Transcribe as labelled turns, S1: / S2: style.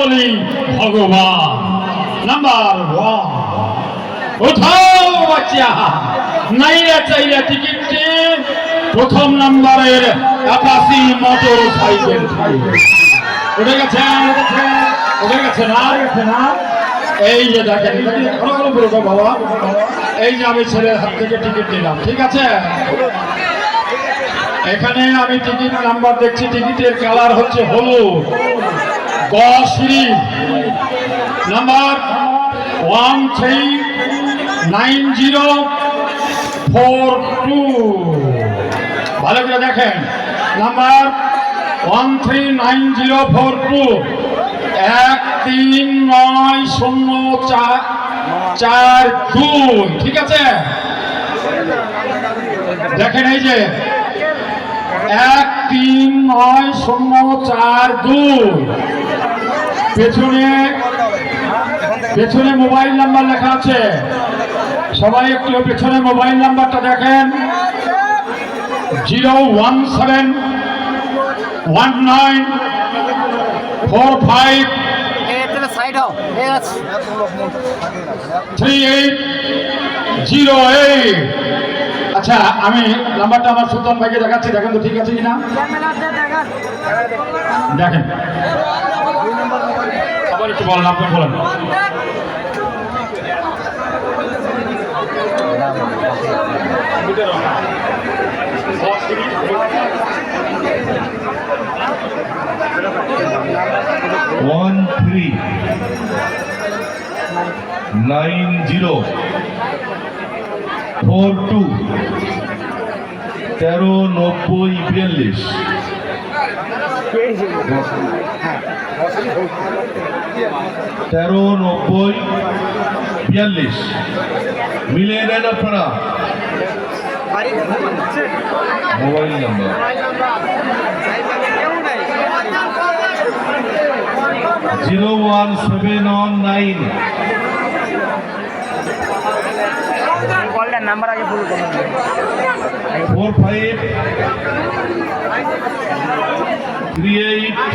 S1: বলি, ভগবান। Number one কোথাও বাচ্চা নাইরা চাইরা টিকিটটি প্রথম নাম্বারের একাশি মোটর সাইকেল উঠে গেছে উঠে গেছে না গেছে না। এই যে দেখেন ঘন ঘন বলব বাবা। এই যে আমি ছেলের হাত থেকে টিকিট নিলাম, ঠিক আছে? এখানে আমি টিকিট নাম্বার দেখছি টিকিটের কালার হচ্ছে হলুদ। Series number one three nine zero four two ভালো করে দেখেন number one three nine zero four two এক তিন নয় শূন্য চার চার দুই, ঠিক আছে? দেখেন এই যে, এক তিন নয় শূন্য চার দুই। পেছনে পেছনে মোবাইল নাম্বার লেখা আছে। সবাই একটু পেছনে মোবাইল নাম্বারটা দেখেন। Zero one seven one nine four five three eight zero eight. আচ্ছা আমি নাম্বারটা আমার সুলতান ভাইকে দেখাচ্ছি। দেখেন তো ঠিক আছে কিনা? দেখেন। একটু বলেন আপনি বলেন।
S2: One three nine zero four two তেরো, নব্বই, বিয়াল্লিশ। তেরো, নব্বই, বিয়াল্লিশ। মিলিয়ে নেন আপনারা। Mobile number. Zero one seven one nine.
S3: কলটার number আগে ফুল করুন
S2: ফোর ফাইভ থ্রি